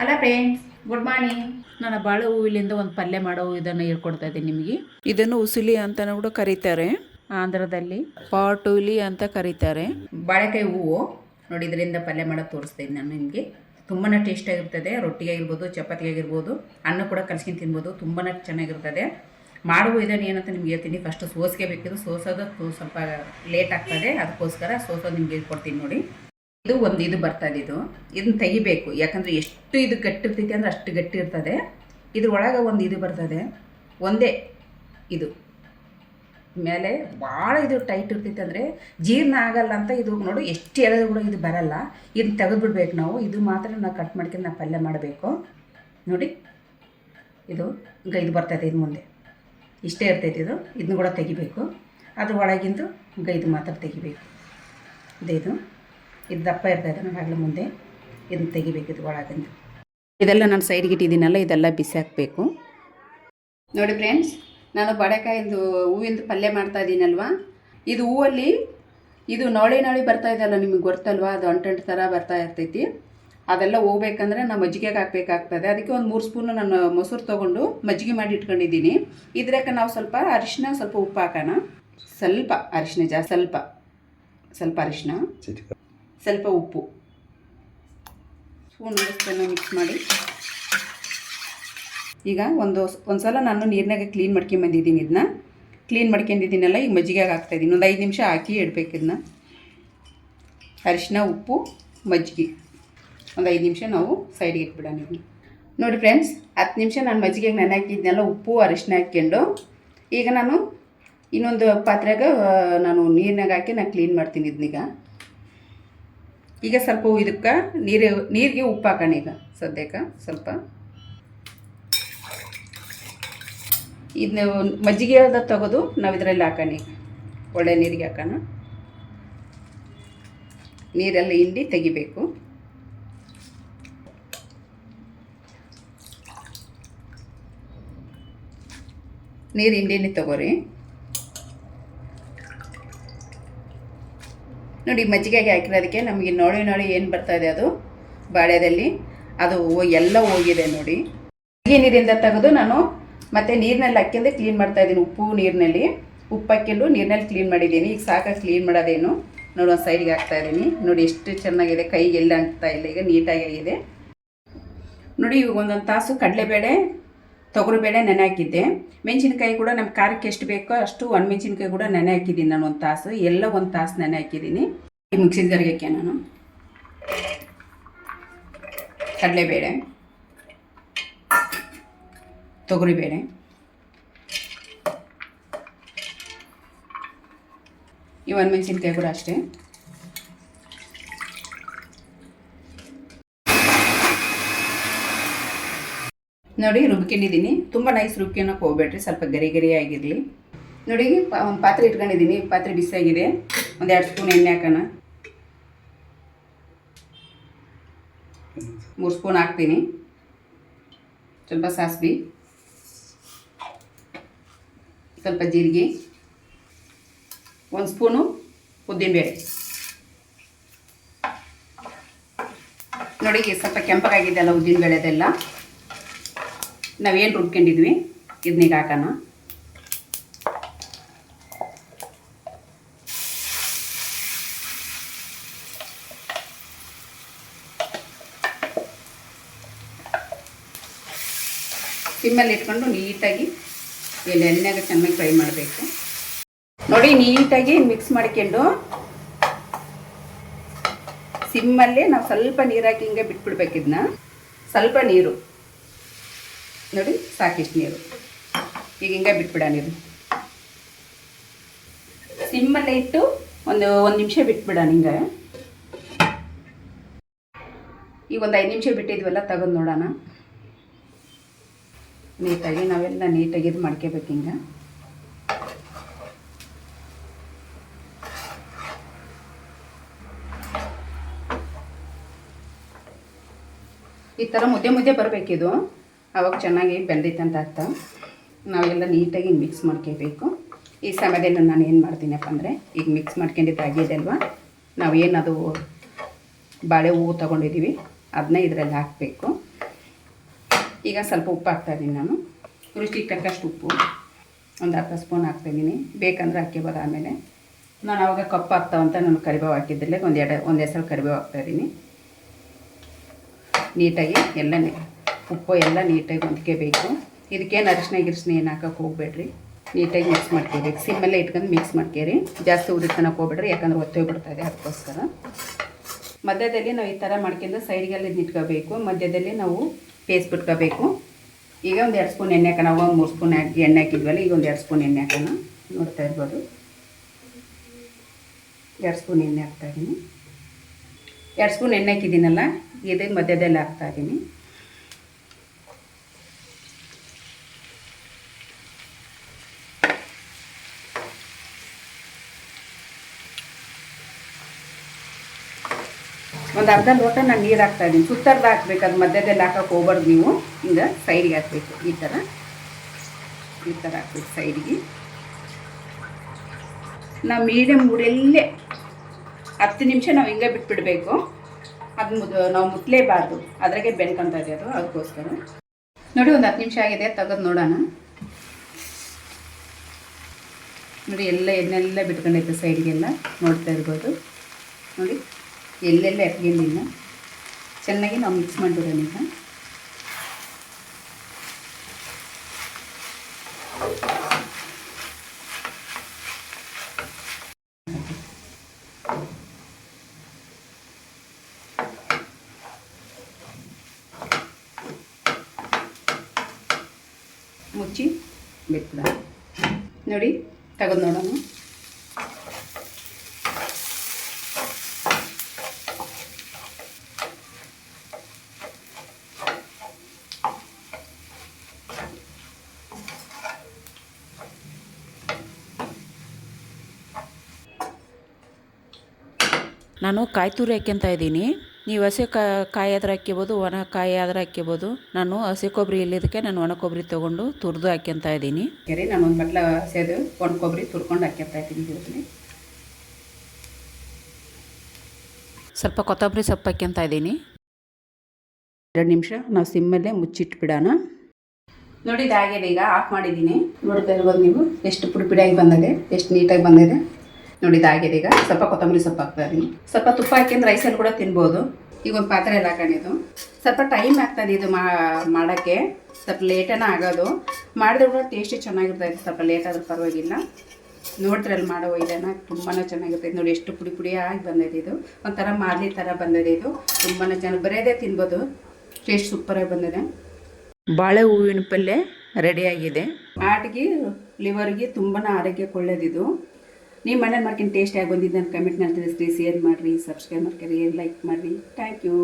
ಅಲ್ಲ friends good morning ನಾನು ಬಾಳೆ ಹೂವಿಲಿಂದ ಒಂದು ಪಲ್ಯ ಮಾಡೋ ಇದನ್ನು ಹೇಳ್ಕೊಡ್ತಾ ಇದ್ದೀನಿ ನಿಮಗೆ. ಇದನ್ನು ಉಸಿಲಿ ಅಂತ ಕೂಡ ಕರೀತಾರೆ. ಆಂಧ್ರದಲ್ಲಿ. ಪಾಟುಲಿ ಅಂತ ಕರೀತಾರೆ. ಬಾಳೆಕಾಯಿ ಹೂವು ನೋಡಿ ಇದರಿಂದ ಪಲ್ಯ ಮಾಡೋದು ತೋರಿಸ್ತೀನಿ ನಾನು ನಿಮಗೆ. ತುಂಬಾ ಟೇಸ್ಟಾಗಿರ್ತದೆ ರೊಟ್ಟಿಗೆ ಆಗಿರ್ಬೋದು ಚಪಾತಿ ಆಗಿರ್ಬೋದು ಅನ್ನ ಕೂಡ ಕಲ್ಸ್ಕೊಂಡು ತಿನ್ಬೋದು ತುಂಬಾ ಚೆನ್ನಾಗಿರ್ತದೆ. ಮಾಡುವ ಇದನ್ನು ಏನಂತ ನಿಮ್ಗೆ ಹೇಳ್ತೀನಿ. ಫಸ್ಟ್ ಸೋಸಿಗೆ ಬೇಕಿದ್ರು ಸೋಸೋದು ಸ್ವಲ್ಪ ಲೇಟ್ ಆಗ್ತದೆ ಅದಕ್ಕೋಸ್ಕರ ಸೋಸೋದು ನಿಮ್ಗೆ ಹೇಳ್ಕೊಡ್ತೀನಿ ನೋಡಿ. ಇದು ಒಂದು ಇದು ಬರ್ತದೆ ಇದು ಇದನ್ನ ತೆಗಿಬೇಕು. ಯಾಕಂದರೆ ಎಷ್ಟು ಇದು ಗಟ್ಟಿರ್ತೈತಿ ಅಂದ್ರೆ ಅಷ್ಟು ಗಟ್ಟಿ ಇರ್ತದೆ. ಇದ್ರ ಒಳಗೆ ಒಂದು ಇದು ಬರ್ತದೆ. ಒಂದೇ ಇದು. ಮೇಲೆ ಭಾಳ ಇದು ಟೈಟ್ ಇರ್ತೈತೆ ಅಂದರೆ ಜೀರ್ಣ ಆಗಲ್ಲ ಅಂತ ಇದು ನೋಡಿ, ಎಷ್ಟು ಎಳೆದು ಕೂಡ ಇದು ಬರಲ್ಲ. ಇದನ್ನ ತೆಗೆದುಬಿಡ್ಬೇಕು ನಾವು. ಇದು ಮಾತ್ರ ನಾವು ಕಟ್ ಮಾಡ್ಕೊಂಡು ನಾವು ಪಲ್ಯ ಮಾಡಬೇಕು. ನೋಡಿ, ಇದು ಈಗ ಇದು ಬರ್ತೈತೆ ಇದು ಮುಂದೆ. ಇಷ್ಟೇ ಇರ್ತೈತೆ ಇದು. ಇದನ್ನ ಕೂಡ ತೆಗಿಬೇಕು. ಅದ್ರ ಒಳಗಿಂದು ಈಗ ಮಾತ್ರ ತೆಗಿಬೇಕು. ಇದು ಇದು. ಇದು ದಪ್ಪ ಇರ್ತೈತೆ ನಮ್ಗಾಗಲೇ ಮುಂದೆ ಇದನ್ನ ತೆಗಿಬೇಕು ಇದು ಒಳಗಿಂದ. ಇದೆಲ್ಲ ನಾನು ಸೈಡ್ಗೆ ಇಟ್ಟಿದ್ದೀನಲ್ಲ ಇದೆಲ್ಲ ಬಿಸಿ ಹಾಕಬೇಕು. ನೋಡಿ ಫ್ರೆಂಡ್ಸ್ ನಾನು ಬಡೆಕಾಯಿಂದು ಹೂವಿಂದು ಪಲ್ಯ ಮಾಡ್ತಾ ಇದ್ದೀನಲ್ವಾ? ಇದು ಹೂವಲ್ಲಿ ಇದು ನಾಳೆ ನಾಳೆ ಬರ್ತಾ ಇದೆಯಲ್ಲ ನಿಮಗೆ ಗೊತ್ತಲ್ವಾ? ಅದು ಅಂಟಂಟು ಥರ ಬರ್ತಾ ಇರ್ತೈತಿ. ಅದೆಲ್ಲ ಹೋಗ್ಬೇಕಂದ್ರೆ ನಾವು ಮಜ್ಜಿಗೆಗೆ ಹಾಕ್ಬೇಕಾಗ್ತದೆ. ಅದಕ್ಕೆ ಒಂದು ಮೂರು ಸ್ಪೂನು ನಾನು ಮೊಸರು ತೊಗೊಂಡು ಮಜ್ಜಿಗೆ ಮಾಡಿ ಇಟ್ಕೊಂಡಿದ್ದೀನಿ. ಇದ್ರಕ್ಕೆ ನಾವು ಸ್ವಲ್ಪ ಅರಿಶಿನ ಸ್ವಲ್ಪ ಉಪ್ಪು ಹಾಕೋಣ. ಸ್ವಲ್ಪ ಅರಿಶಿನ ಜಾ ಸ್ವಲ್ಪ ಸ್ವಲ್ಪ ಅರಿಶಿನ ಸ್ವಲ್ಪ ಉಪ್ಪು. ಸ್ಪೂನ್ ಸ್ಪೂನ್ ಮಿಕ್ಸ್ ಮಾಡಿ. ಈಗ ಒಂದು ಒಂದು ಸಲ ನಾನು ನೀರಿನಾಗ ಕ್ಲೀನ್ ಮಾಡ್ಕೊಂಬಂದಿದ್ದೀನಿ ಇದನ್ನ ಕ್ಲೀನ್ ಮಾಡ್ಕೊಂಡಿದ್ದೀನಲ್ಲ ಈಗ ಮಜ್ಜಿಗೆಗೆ ಹಾಕ್ತಾಯಿದ್ದೀನಿ ಒಂದು ಐದು ನಿಮಿಷ ಹಾಕಿ ಇಡಬೇಕು ಇದನ್ನ ಅರಿಶಿನ, ಉಪ್ಪು, ಮಜ್ಜಿಗೆ. ಒಂದು ಐದು ನಿಮಿಷ ನಾವು ಸೈಡ್ಗೆ ಇಟ್ಬಿಡೋಣ ಇದನ್ನ ನೋಡಿ ಫ್ರೆಂಡ್ಸ್ ಹತ್ತು ನಿಮಿಷ ನಾನು ಮಜ್ಜಿಗೆಗೆ ನೆನೆ ಹಾಕಿದ್ನೆಲ್ಲ, ಉಪ್ಪು, ಅರಿಶಿನ ಹಾಕ್ಕೊಂಡು. ಈಗ ನಾನು ಇನ್ನೊಂದು ಪಾತ್ರೆಗೆ ನಾನು ನೀರಿನಾಗ ಹಾಕಿ ನಾನು ಕ್ಲೀನ್ ಮಾಡ್ತೀನಿ ಇದನ್ನೀಗ ಈಗ ಸ್ವಲ್ಪ ಇದಕ್ಕೆ, ನೀರು, ನೀರಿಗೆ ಉಪ್ಪು ಹಾಕೋಣ ಈಗ ಸದ್ಯಕ್ಕೆ, ಸ್ವಲ್ಪ. ಇದನ್ನ ಮಜ್ಜಿಗೆ ಅದ ತೆಗೆದು, ನಾವು ಇದರಲ್ಲಿ ಹಾಕೋಣ ಈಗ. ಒಳ್ಳೆ ನೀರಿಗೆ ಹಾಕೋಣ. ನೀರೆಲ್ಲ ಹಿಂಡಿ ತೆಗಿಬೇಕು. ನೀರು ಹಿಂಡಿನೇ ತಗೋರಿ. ನೋಡಿ, ಮಜ್ಜಿಗೆಗೆ ಹಾಕಿರೋದಕ್ಕೆ ನಮಗೆ ನೋಡಿ ನೋಡಿ ಏನು ಬರ್ತಾ ಇದೆ ಅದು? ಬಾಳೆದಲ್ಲಿ ಅದು ಎಲ್ಲ ಹೋಗಿದೆ ನೋಡಿ. ಮಜ್ಜಿಗೆ ನೀರಿಂದ ತೆಗೆದು ನಾನು ಮತ್ತೆ ನೀರಿನಲ್ಲಿ ಹಾಕ್ಯಂದು ಕ್ಲೀನ್ ಮಾಡ್ತಾ ಇದ್ದೀನಿ. ಉಪ್ಪು ನೀರಿನಲ್ಲಿ. ಉಪ್ಪು ಹಾಕ್ಕೊಂಡು ನೀರಿನಲ್ಲಿ ಕ್ಲೀನ್ ಮಾಡಿದ್ದೀನಿ. ಈಗ ಸಾಕಾಗಿ ಕ್ಲೀನ್ ಮಾಡೋದೇನು? ನೋಡಿ, ಒಂದು ಸೈಡ್ಗೆ ಹಾಕ್ತಾ ಇದ್ದೀನಿ. ನೋಡಿ, ಎಷ್ಟು ಚೆನ್ನಾಗಿದೆ. ಕೈಗೆ ಎಲ್ಲ ಅಂಟ್ತಾ ಇಲ್ಲ. ಈಗ ನೀಟಾಗಿ ಆಗಿದೆ. ನೋಡಿ ಇವಾಗ ಒಂದೊಂದು ತಾಸು ಕಡಲೆಬೇಳೆ ತೊಗರಿಬೇಳೆ, ನೆನೆ ಹಾಕಿದ್ದೆ. ಮೆಣಸಿನ್ಕಾಯಿ ಕೂಡ ನಮ್ಮ ಖಾರಕ್ಕೆ ಎಷ್ಟು ಬೇಕೋ ಅಷ್ಟು ಒಣಮೆಣಸಿನ್ಕಾಯಿ ಕೂಡ ನೆನೆ ಹಾಕಿದ್ದೀನಿ ನಾನು ಒಂದು ತಾಸು. ಎಲ್ಲ ಒಂದು ತಾಸು ನೆನೆ ಹಾಕಿದ್ದೀನಿ. ಈ ಮಿಕ್ಸಿದ ಗರಿಗೆಕ್ಕೆ ನಾನು. ಕಡಲೆಬೇಳೆ. ತೊಗರಿಬೇಳೆ. ಈ ಒಣಮೆಣಸಿನ್ಕಾಯಿ ಕೂಡ ಅಷ್ಟೇ. ನೋಡಿ ರುಬ್ಕೊಂಡಿದ್ದೀನಿ ತುಂಬ ನೈಸ್ ರುಬ್ಕೊಳಕ್ಕೆ ಹೋಗ್ಬೇಡ್ರಿ ಸ್ವಲ್ಪ ಗರಿ ಗರಿ ಆಗಿರಲಿ. ನೋಡಿ, ಒಂದು ಪಾತ್ರೆ ಇಟ್ಕೊಂಡಿದ್ದೀನಿ. ಪಾತ್ರೆ ಬಿಸಿಯಾಗಿದೆ. ಒಂದು ಎರಡು ಸ್ಪೂನ್ ಎಣ್ಣೆ ಹಾಕೋಣ. ಮೂರು ಸ್ಪೂನ್ ಹಾಕ್ತೀನಿ. ಸ್ವಲ್ಪ ಸಾಸಿವೆ. ಸ್ವಲ್ಪ ಜೀರಿಗೆ. ಒಂದು ಸ್ಪೂನು ಉದ್ದಿನಬೇಳೆ. ನೋಡಿ, ಸ್ವಲ್ಪ ಕೆಂಪಗಾಗಿದೆಯಲ್ಲ ಉದ್ದಿನಬೇಳೆದೆಲ್ಲ. ನಾವೇನು ರುಬ್ಕೊಂಡಿದ್ವಿ? ಇದನ್ನೀಗ ಹಾಕೋಣ. ಸಿಮ್ಮಲ್ಲಿ ಇಟ್ಕೊಂಡು ನೀಟಾಗಿ ಇಲ್ಲಿ ಎಣ್ಣೆಗೆ ಚೆನ್ನಾಗಿ ಫ್ರೈ ಮಾಡಬೇಕು. ನೋಡಿ, ನೀಟಾಗಿ ಮಿಕ್ಸ್ ಮಾಡ್ಕೊಂಡು ಸಿಮ್ಮಲ್ಲಿ ನಾವು ಸ್ವಲ್ಪ ನೀರು ಹಾಕಿ ಹಿಂಗೆ ಬಿಟ್ಬಿಡ್ಬೇಕು ಇದನ್ನ ಸ್ವಲ್ಪ ನೀರು. ನೋಡಿ, ಸಾಕಿಷ್ಟು ನೀರು. ಈಗ ಹಿಂಗೆ ಬಿಟ್ಬಿಡ ನೀರು. ಸಿಮ್ಮಲ್ಲೇ ಇಟ್ಟು ಒಂದು ಒಂದು ನಿಮಿಷ ಬಿಟ್ಬಿಡ ಹಿಂಗೆ ಈಗ ಒಂದು ಐದು ನಿಮಿಷ ಬಿಟ್ಟಿದ್ವಲ್ಲ ತೆಗೆದು ನೋಡೋಣ. ನೀಟಾಗಿ, ನಾವೆಲ್ಲ ನೀಟಾಗಿ ಇದು ಮಾಡ್ಕೋಬೇಕು ಹಿಂಗೆ. ಈ ಥರ ಮುದ್ದೆ ಮುದ್ದೆ ಬರಬೇಕಿದು. ಅವಾಗ ಚೆನ್ನಾಗಿ ಬೆಂದಿತ್ತು ಅರ್ಥ. ನಾವೆಲ್ಲ ನೀಟಾಗಿ ಮಿಕ್ಸ್ ಮಾಡ್ಕೋಬೇಕು. ಈ ಸಮಯದಲ್ಲಿ ನಾನು ಏನು ಮಾಡ್ತೀನಪ್ಪ ಅಂದರೆ, ಈಗ ಮಿಕ್ಸ್ ಮಾಡ್ಕೊಂಡಿದ್ದು ಆಗಿದೆ ಅಲ್ವಾ? ನಾವು ಏನದು ಬಾಳೆ ಹೂವು ತೊಗೊಂಡಿದ್ದೀವಿ ಅದನ್ನ ಇದರಲ್ಲಿ ಹಾಕಬೇಕು. ಈಗ ಸ್ವಲ್ಪ ಉಪ್ಪು ಹಾಕ್ತಾಯಿದ್ದೀನಿ ನಾನು. ರುಚಿಗೆ ತಕ್ಕಷ್ಟು ಉಪ್ಪು. ಒಂದು ಅರ್ಧ ಸ್ಪೂನ್ ಹಾಕ್ತಾಯಿದ್ದೀನಿ ಬೇಕಂದ್ರೆ ಹಾಕ್ಕೋಬೋದು ಆಮೇಲೆ. ನಾನು ಅವಾಗ ಕಪ್ಪು ಹಾಕ್ತಾವಂತ ನಾನು ಕರಿಬೇವು ಹಾಕಿದ್ದಲ್ಲೇ ಒಂದು ಎರಡು ಒಂದು ಕರಿಬೇವು ಹಾಕ್ತಾಯಿದ್ದೀನಿ ನೀಟಾಗಿ ಎಲ್ಲ ಉಪ್ಪು ಎಲ್ಲ ನೀಟಾಗಿ ಹೊಂದ್ಕೋಬೇಕು ಇದಕ್ಕೇನು ಅರಿಶಿನ, ಗಿರಿಶಿನ ಏನು ಹಾಕೋಕೆ ಹೋಗ್ಬೇಡ್ರಿ. ನೀಟಾಗಿ ಮಿಕ್ಸ್ ಮಾಡ್ಕೋಬೇಕು. ಸಿಮ್ಮಲ್ಲೇ ಇಟ್ಕೊಂಡು ಮಿಕ್ಸ್ ಮಾಡ್ಕೋರಿ. ಜಾಸ್ತಿ ಉರಿತನಕ್ಕೆ ತನಕ ಹೋಗ್ಬೇಡ್ರಿ, ಯಾಕಂದ್ರೆ ಒತ್ತೆ ಬಿಡ್ತದೆ ಅದಕ್ಕೋಸ್ಕರ. ಮಧ್ಯದಲ್ಲಿ ನಾವು ಈ ಥರ ಮಾಡ್ಕೊಂಡು ಸೈಡ್ಗೆಲ್ಲ ಇದನ್ನ ಇಟ್ಕೋಬೇಕು ಮಧ್ಯದಲ್ಲಿ ನಾವು ಪೇಸ್ಟ್ ಬಿಟ್ಕೋಬೇಕು. ಈಗ ಒಂದು ಎರಡು ಸ್ಪೂನ್ ಎಣ್ಣೆ ಹಾಕೋಣ. ಒಂದು ಮೂರು ಸ್ಪೂನ್ ಹಾಕಿ ಎಣ್ಣೆ ಹಾಕಿದ್ವಲ್ಲ, ಈಗ ಒಂದು ಎರಡು ಸ್ಪೂನ್ ಎಣ್ಣೆ ಹಾಕೋಣ. ನೋಡ್ತಾ ಇರ್ಬೋದು. ಎರಡು ಸ್ಪೂನ್ ಎಣ್ಣೆ ಹಾಕ್ತಾಯಿದ್ದೀನಿ ಎರಡು ಸ್ಪೂನ್ ಎಣ್ಣೆ ಹಾಕಿದ್ದೀನಲ್ಲ, ಇದು ಮಧ್ಯದಲ್ಲಿ ಹಾಕ್ತಾಯಿದ್ದೀನಿ ಒಂದು ಅರ್ಧ ಲೋಟ ನಾನು ನೀರು ಹಾಕ್ತಾ ಇದ್ದೀನಿ. ಸುತ್ತರ್ದು ಹಾಕ್ಬೇಕು, ಅದು ಮಧ್ಯದಲ್ಲಿ ಹಾಕೋಕೆ ಹೋಗ್ಬಾರ್ದು ನೀವು. ಹಿಂಗೆ ಸೈಡ್ಗೆ ಹಾಕ್ಬೇಕು. ಈ ಥರ ಈ ಥರ ಹಾಕ್ಬೇಕು ಸೈಡ್ಗೆ ನಾವು ಮೀಡಿಯಮ್ ಊರಲ್ಲೇ ಹತ್ತು ನಿಮಿಷ ನಾವು ಹಿಂಗೆ ಬಿಟ್ಬಿಡಬೇಕು. ಅದು ಮುದ್, ನಾವು ಮುಟ್ಲೇಬಾರ್ದು ಅದ್ರಾಗೆ ಬೆನ್ಕಂತ ಇದೆ ಅದು ಅದಕ್ಕೋಸ್ಕರ ನೋಡಿ ಒಂದು ಹತ್ತು ನಿಮಿಷ ಆಗಿದೆ, ತೆಗೆದು ನೋಡೋಣ. ನೋಡಿ ಎಲ್ಲ ಎಣ್ಣೆಲ್ಲ ಬಿಟ್ಕೊಂಡೈತೆ ಸೈಡ್ಗೆಲ್ಲ ನೋಡ್ತಾ ಇರ್ಬೋದು. ನೋಡಿ. ಎಲ್ಲೆಲ್ಲ ಎಟ್ಕೊಂಡಿಲ್ಲ ಚೆನ್ನಾಗಿ ನಾವು ಮಿಕ್ಸ್ ಮಾಡಿಬಿಡೋಣ ಈಗ. ಮುಚ್ಚಿ ಬಿಟ್ಬಿಡ ನೋಡಿ ತೆಗೆದು ನೋಡೋಣ. ನಾನು ಕಾಯಿ ತುರಿ ಹಾಕ್ಯಂತ ಇದ್ದೀನಿ. ನೀವು ಹಸಿ ಕಾಯಿ ಆದ್ರೆ ಹಾಕ್ಕೋಬೋದು ಒಣ ಕಾಯಿ ಆದ್ರೆ ಹಾಕ್ಕೋಬೋದು ನಾನು ಹಸಿ ಕೊಬ್ಬರಿ ಇಲ್ಲಿದ್ದಕ್ಕೆ ನಾನು ಒಣ ಕೊಬ್ಬರಿ ತೊಗೊಂಡು ತುರಿದು ಹಾಕ್ಯಂತ ಇದ್ದೀನಿ. ಸರಿ ನಾನು ಒಂದು ಬಟ್ಲ ಸೇದು ಒಣ ಕೊಬ್ಬರಿ ತುರ್ಕೊಂಡು ಹಾಕ್ಯಂತ ಇದ್ದೀನಿ ಇವತ್ತಿನ ಸ್ವಲ್ಪ ಕೊತ್ತಂಬರಿ ಸೊಪ್ಪು ಹಾಕ್ಯಂತ ಇದ್ದೀನಿ. ಎರಡು ನಿಮಿಷ ನಾವು ಸಿಮ್ಮಲ್ಲೇ ಮುಚ್ಚಿಟ್ಬಿಡೋಣ. ನೋಡಿ ಇದಾಗಿದೆ ಈಗ ಆಫ್ ಮಾಡಿದ್ದೀನಿ. ನೋಡ್ತಾ ಇರ್ಬೋದು ನೀವು ಎಷ್ಟು ಪುಡಿ ಪುಡಿಯಾಗಿ ಬಂದಿದೆ ಎಷ್ಟು ನೀಟಾಗಿ ಬಂದಿದೆ. ನೋಡಿ ಇದಾಗಿದೆ ಈಗ. ಸ್ವಲ್ಪ ಕೊತ್ತಂಬರಿ ಸೊಪ್ಪು ಹಾಕ್ತಾ ಇದೀನಿ. ಸ್ವಲ್ಪ ತುಪ್ಪ ಹಾಕಿದ್ರೆ ರೈಸಲ್ಲಿ ಕೂಡ ತಿನ್ಬೋದು. ಈಗ ಒಂದು ಪಾತ್ರೆ ಎಲ್ಲ ಕಣಿದು ಸ್ವಲ್ಪ ಟೈಮ್ ಆಗ್ತದೆ ಇದು ಮಾಡೋಕ್ಕೆ. ಸ್ವಲ್ಪ ಲೇಟನ ಆಗೋದು. ಮಾಡಿದ್ರೆ ಕೂಡ ಟೇಸ್ಟಿ ಚೆನ್ನಾಗಿರ್ತೈತೆ. ಸ್ವಲ್ಪ ಲೇಟ್ ಆದ್ರೂ ಪರವಾಗಿಲ್ಲ. ನೋಡ್ತಿರಲ್ಲ ಮಾಡೋ ಇದನ್ನು ತುಂಬಾ ಚೆನ್ನಾಗಿರ್ತೈತೆ. ನೋಡಿ ಎಷ್ಟು ಪುಡಿ ಪುಡಿಯಾಗಿ ಬಂದಿದೆ ಇದು. ಒಂಥರ ಮಾದಲಿ ಥರ ಬಂದಿದೆ ಇದು. ತುಂಬಾ ಚೆನ್ನಾಗಿ ಬರೆಯೋದೇ ತಿನ್ಬೋದು. ಟೇಸ್ಟ್ ಸೂಪರಾಗಿ ಬಂದಿದೆ. ಬಾಳೆ ಹೂವಿನ ಪಲ್ಯ ರೆಡಿಯಾಗಿದೆ ಆಟ್ಗೆ ಲಿವರ್ಗೆ ತುಂಬಾ ಆರೋಗ್ಯಕ್ಕೆ ಒಳ್ಳೇದಿದು. ನೀವು ಮನೇಲಿ ಮಾಡ್ಕೊಂಡು ಟೇಸ್ಟಿಯಾಗಿ ಬಂದಿದ್ದು ನನ್ನ ಕಮೆಂಟ್ನಲ್ಲಿ ತಿಳಿಸ್ರಿ ಶೇರ್ ಮಾಡಿರಿ ಸಬ್ಸ್ಕ್ರೈಬ್ ಮಾಡ್ಕೊರಿ ಲೈಕ್ ಮಾಡಿರಿ. Thank you